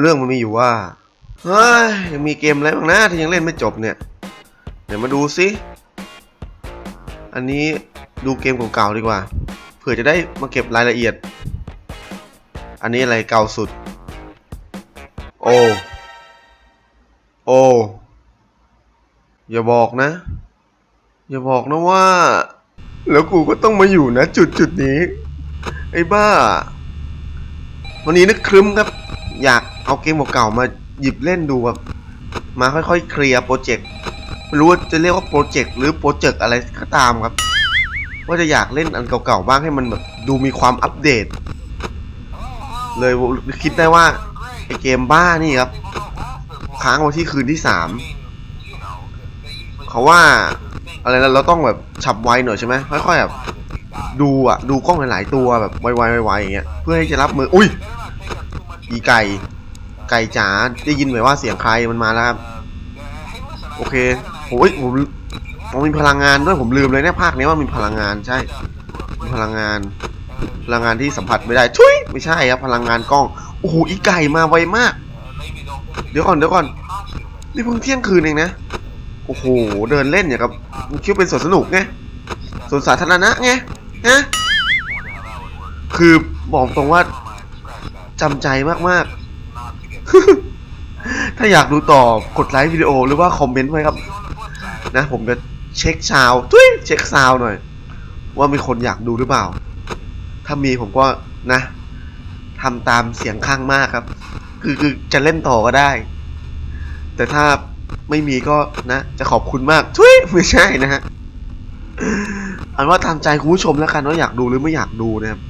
เรื่องมันมีอยู่ว่า เฮ้ย ยังมีเกมอะไรบ้างนะที่ยังเล่นไม่จบเนี่ย เดี๋ยวมาดูสิ อันนี้ดูเกมเก่าๆดีกว่า เผื่อจะได้มาเก็บรายละเอียด อันนี้อะไรเก่าสุด โอ โอ อย่าบอกนะ อย่าบอกนะว่า แล้วกูก็ต้องมาอยู่นะ จุดจุดนี้ ไอ้บ้า วันนี้นึกครึ้มครับ อยาก เอาเกมเก่าๆมาหยิบเล่นดูครับมาค่อยๆเคลียร์โปรเจกต์ไม่รู้ว่าจะเรียกว่าโปรเจกต์หรือโปรเจกต์อะไรก็ตามครับ ว่าจะอยากเล่นอันเก่าๆบ้างให้มันแบบดูมีความอัปเดต เลยคิดได้ว่าไอเกมบ้านี่ครับ ค้างไว้ที่คืนที่สามเขาว่าอะไรนะเราต้องแบบฉับไวหน่อยใช่ไหมค่อยๆแบบดูอะ ดูกล้องหลายๆตัวแบบไวๆไวๆอย่างเงี้ยเพื่อให้จะรับมือ อุ้ย อีไก่ ก่จ๋าได้ยินไหมว่าเสียงใครมันมาแล้วครับ โอเคโอ้ยผมผมมีพลังงานด้วยผมลืมเลยเนี่ยภาคนี้ว่ามีพลังงานใช่มีพลังงาน พลังงานที่สัมผัสไม่ได้ทุยไม่ใช่ครับพลังงานกล้องโอ้โหอีไก่มาไวมาก เดี๋ยวก่อนเดี๋ยวก่อนนี่เพิ่งเที่ยงคืนเองนะโอ้โหเดินเล่นอย่างกับคิดว่าเป็นสวนสนุกไงสวนสาธารณะไงฮะคือบอกตรงว่าจำใจมากๆ ถ้าอยากดูต่อกดไลค์วิดีโอหรือว่าคอมเมนต์ไว้ครับ นะผมจะเช็คซาวด์ทุยเช็คซาวด์หน่อย ว่ามีคนอยากดูหรือเปล่า ถ้ามีผมก็นะทำตามเสียงข้างมากครับ คือคือจะเล่นต่อก็ได้ แต่ถ้าไม่มีก็นะ จะขอบคุณมากทุยไม่ใช่นะฮะเอาเป็นว่าตามใจคุณผู้ชมแล้วกันว่าอยากดูหรือไม่อยากดูนะครับ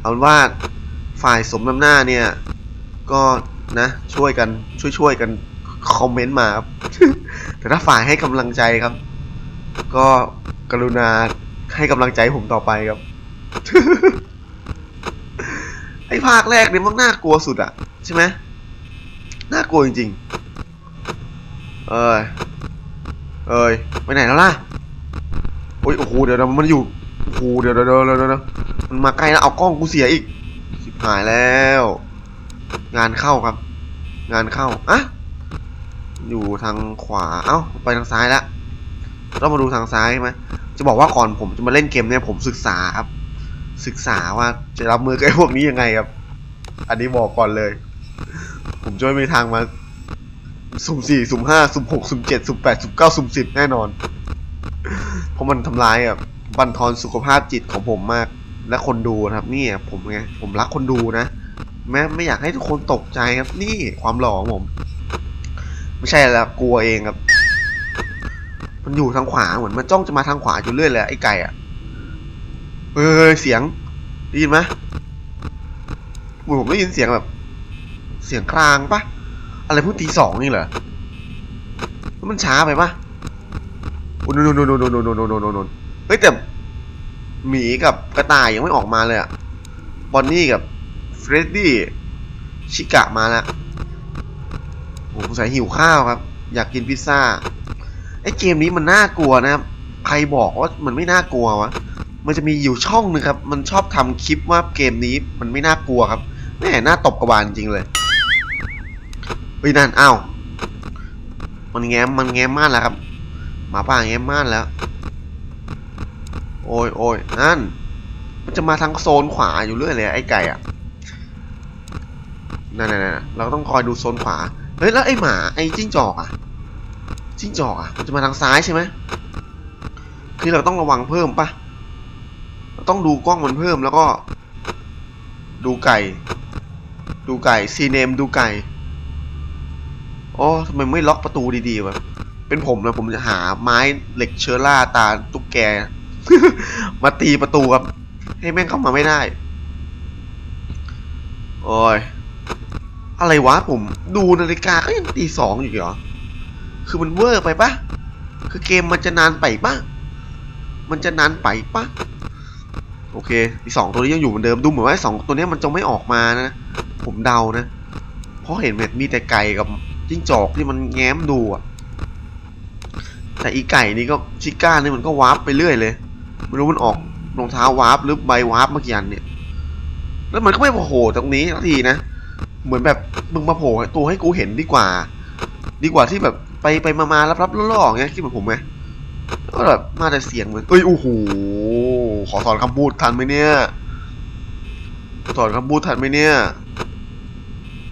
เอาว่าฝ่ายสมน้ำหน้าเนี่ย ก็นะ ช่วยกันช่วยช่วยกันคอมเมนต์มาครับ แต่ถ้าฝ่ายให้กำลังใจครับ ก็กรุณาให้กำลังใจผมต่อไปครับ ไอ้ภาคแรกเนี่ยมันน่ากลัวสุดอะใช่ไหมน่ากลัวจริงๆ เอ้ย เอ้ย ไปไหนแล้วล่ะ โอ้ย โอ้โห เดี๋ยวมันอยู่ โอ้โห เดี๋ยวเดี๋ยวเดี๋ยวเดี๋ยวเดี๋ยวมันมาใกล้แล้วเอากล้องกูเสียอีก สิบหายแล้ว งานเข้าครับ งานเข้าอะอยู่ทางขวา เอ้า ไปทางซ้ายละเรามาดูทางซ้ายไหมจะบอกว่าก่อนผมจะมาเล่นเกมเนี่ยผมศึกษาครับ ศึกษาว่าจะรับมือกับไอ้พวกนี้ยังไงครับ อันนี้บอกก่อนเลย ผมจะไม่มีทางมาสุ่มสี่สุ่มห้าสุ่มหกสุ่มเจ็ดสุ่มแปดสุ่มเก้าสุ่มสิบแน่นอน เพราะมันทำลายแบบบันทอนสุขภาพจิตของผมมาก และคนดูนะครับ นี่ผมไงผมรักคนดูนะ แม้ไม่อยากให้ทุกคนตกใจครับ นี่ความหล่อของผม ไม่ใช่แล้วกลัวเองครับ มันอยู่ทางขวาเหมือนมันจ้องจะมาทางขวาอยู่เรื่อยเลยไอ้ไก่อะเฮ้ยเสียงได้ยินไหมหมือนผมได้ยินเสียงแบบ เสียงกลางปะอะไรเพิ่งตีสองนี่เหรอแล้วมันช้าไปปะโอ้โนนโนโนโนโนโนโนโนโนโนเฮ้ยแต่หมีกับกระต่ายยังไม่ออกมาเลยอะบอนนี่กับ เฟรดดี้ชิกะมาแล้วโอ้สงสัยหิวข้าวครับ อยากกินพิซซ่าไอ้เกมนี้มันน่ากลัวนะครับ ใครบอกว่ามันไม่น่ากลัววะ มันจะมีอยู่ช่องหนึงครับ มันชอบทำคลิปว่าเกมนี้มันไม่น่ากลัวครับแม่น่าตบกระบาลจริงเลยเฮ้ยนั่นอ้าวมันแง้มมันแง้มม่านแล้วครับหมาป่าแง้มม่านแล้ว โอ้ยโอ้ยนั่น มันจะมาทางโซนขวาอยู่เรื่อยเลยไอ้ไก่อะ นั่นนั่นนั่นเราต้องคอยดูโซนขวา เฮ้ยแล้วไอ้หมาไอ้จิ้งจอกอะจิ้งจอกอะมันจะมาทางซ้ายใช่ไหมคือเราต้องระวังเพิ่มปะเราต้องดูกล้องมันเพิ่มแล้วก็ ดูไก่ ดูไก่ซีเนมดูไก่อ๋อทำไมไม่ล็อกประตูดีๆวะเป็นผมนะผมจะหาไม้เหล็กเชื้อราตาตุ๊กแก มาตีประตูครับ ให้แม่งเข้ามาไม่ได้ โอ้ย อะไรวะผมดูนาฬิกาก็ยังตีสองอยู่เหรอ คือมันเวอร์ไปปะคือเกมมันจะนานไปปะมันจะนานไปปะโอเคอีสองตัวนี้ยังอยู่เหมือนเดิมดูเหมือนว่าสองตัวนี้มันจะไม่ออกมานะ ผมเดานะ เพราะเห็นแบบมีแต่ไก่กับจิ้งจอกที่มันแง้มดูอะแต่อีไก่นี่ก็ชิก้านี่มันก็วาร์ปไปเรื่อยเลยไม่รู้มันออกรองเท้าวาร์ปหรือใบวาร์ปเมื่อกี้อันเนี่ย แล้วมันก็ไม่โผล่ตรงนี้สักทีนะ เหมือนแบบมึงมาโผล่ตัวให้กูเห็นดีกว่า ดีกว่าที่แบบไปไปมามารับรับล่อๆอย่างเงี้ยคิดเหมือนผมไหมก็แบบมาแต่เสียงเหมือนเอ้ยโอ้โหขอสอนคำพูดทันไหมเนี่ยสอนคำพูดทันไหมเนี่ย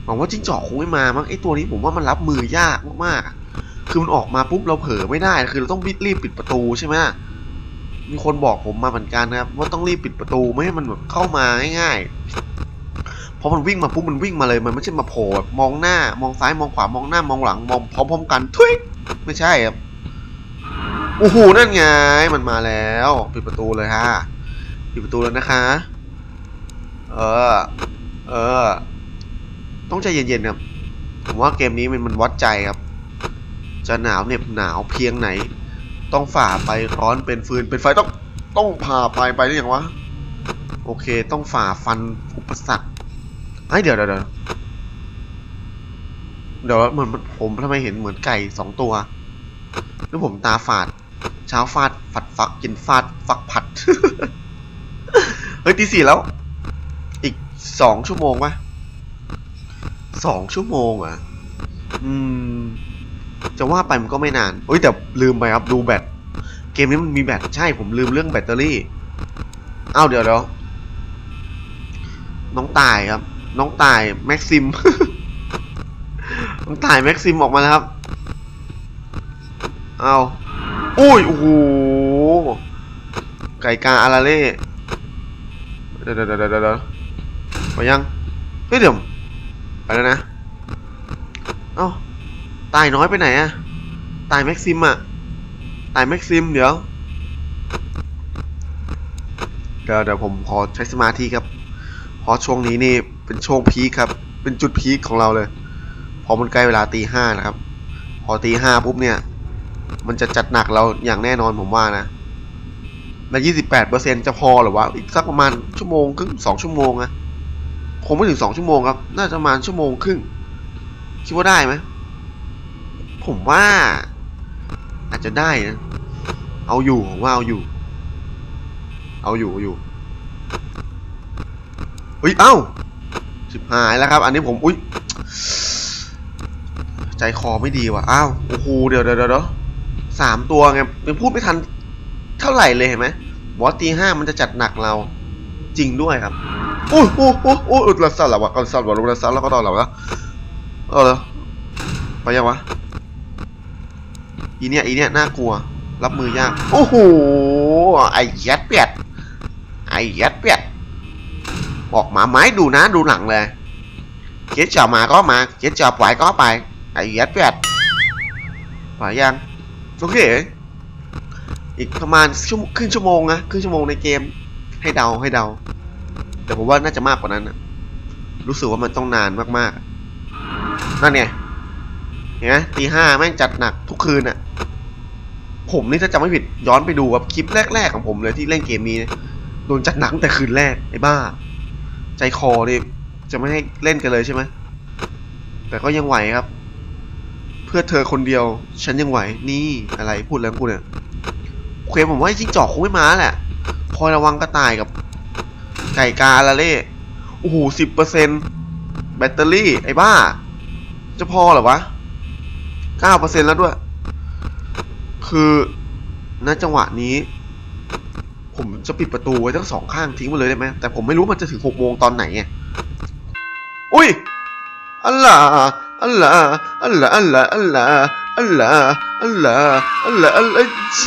หวังว่าจิ้งจอกคงไม่มามั้งไอตัวนี้ผมว่ามันรับมือยากมากๆคือมันออกมาปุ๊บเราเผลอไม่ได้ คือเราต้องรีบปิดประตูใช่ไหมมีคนบอกผมมาเหมือนกันนะครับว่าต้องรีบปิดประตูไม่ให้มันแบบเข้ามาง่ายๆ พอมันวิ่งมาปุ๊บมันวิ่งมาเลยมันไม่ใช่มาโผล่มองหน้ามองซ้ายมองขวามองหน้ามองหลังมองพร้อมๆกันทุยไม่ใช่ครับโอ้โหนั่นไงมันมาแล้วปิดประตูเลยฮะปิดประตูแล้วนะคะ เออ เออ ต้องใจเย็นๆครับผมว่าเกมนี้มันมันวัดใจครับ จะหนาวเหน็บหนาวเพียงไหน ต้องฝ่าไปร้อนเป็นฟืนเป็นไฟต้องต้องผ่าไปไปได้ยังวะโอเค ต้องฝ่าฟันอุปสรรค ไอ้ยเดี๋ยวเดี๋ยวเดี๋ยวเดี๋ยวเหมือนผมทำไมเห็นเหมือนไก่สองตัวหรือผมตาฝาด เช้าฟาดฝัดฟักกินฟาดฟักผัด เฮ้ยตีสี่แล้ว อีกสองชั่วโมงปะสองชั่วโมงอะ อืม จะว่าไปมันก็ไม่นานเอ้ยแต่ลืมไปครับดูแบต เกมนี้มันมีแบตใช่ผมลืมเรื่องแบตเตอรี่ เอ้าเดี๋ยวเดี๋ยวน้องตายครับ น้องตายแม็กซิม น้องตายแม็กซิมออกมาแล้วครับ เอาอุ้ย โอ้โห ไก่กาอาราเล่เดี๋ยวเดี๋ยวเดี๋ยวเดี๋ยวไปยัง เฮ้ยเดี๋ยวไปแล้วนะ เอ้า ตายน้อยไปไหนอะตายแม็กซิมอะตายแม็กซิม เดี๋ยว เดี๋ยวเดี๋ยวผมขอใช้สมาธิครับ เพราะช่วงนี้นี่ เป็นช่วงพีคครับ เป็นจุดพีคของเราเลย พอมันใกล้เวลาตีห้านะครับ พอตีห้าปุ๊บเนี่ย มันจะจัดหนักเราอย่างแน่นอนผมว่านะและยี่สิบแปดเปอร์เซ็นจะพอหรือวะ อีกสักประมาณชั่วโมงครึ่งสองชั่วโมงนะคงไม่ถึงสองชั่วโมงครับ น่าจะประมาณชั่วโมงครึ่ง คิดว่าได้ไหม ผมว่า อาจจะได้นะ เอาอยู่ผมว่าเอาอยู่ เอาอยู่ เอาอยู่เฮ้ย เอ้า ชิบหายแล้วครับ อันนี้ผม อุ้ยใจคอไม่ดีว่ะ อ้าว โอ้โห เดี๋ยวเดี๋ยวเดี๋ยวสามตัวไงยังพูดไม่ทันเท่าไหร่เลยเห็นไหมบอสตีห้ามันจะจัดหนักเรา จริงด้วยครับโอ้ยโอ้ยโอ้ยโอ้ยเราสั่นแล้ววะเราสั่นวะเราสั่นแล้วก็ตอนเราแล้วเออไปยังวะอีเนี่ยอีเนี่ยน่ากลัว รับมือยาก โอ้โห ไอ้ยัดเปียดไอ้ยัดเปียด ออกหมาไม้ดูนะดูหลังเลยเจ๊จะมาก็มาเจ๊จะปล่อยก็ไปไอ้ยัดเปียดไปยังโอเคอีกประมาณชั่วครึ่งชั่วโมงนะครึ่งชั่วโมงในเกม ให้เดาให้เดา แต่ผมว่าน่าจะมากกว่านั้นนะรู้สึกว่ามันต้องนานมากๆ นั่นไงเห็นไหมตีห้าแม่งจัดหนักทุกคืนอะผมนี่ถ้าจำไม่ผิดย้อนไปดูแบบคลิปแรกๆของผมเลยที่เล่นเกมนี้โดนจัดหนักแต่คืนแรกไอ้บ้า ใจคอนี่จะไม่ให้เล่นกันเลยใช่ไหม แต่ก็ยังไหวครับ เพื่อเธอคนเดียว ฉันยังไหว นี่อะไรพูดแล้วกูเนี่ยโอเคผมว่าจิ้งจอกคงไม่มาแหละ คอยระวังกระต่ายกับไก่กาละเล่ โอ้โหสิบเปอร์เซ็นแบตเตอรี่ไอ้บ้า จะพอหรอวะเก้าเปอร์เซ็นแล้วด้วย คือณจังหวะนี้ ผมจะปิดประตูไว้ทั้งสองข้างทิ้งไปเลยได้ไหมแต่ผมไม่รู้มันจะถึงหกโมงตอนไหนไงอุ้ยอัลลาอัลลาอัลลาอัลลาอัลลาอัลลาอัลลาอัลลาอัลลาเจ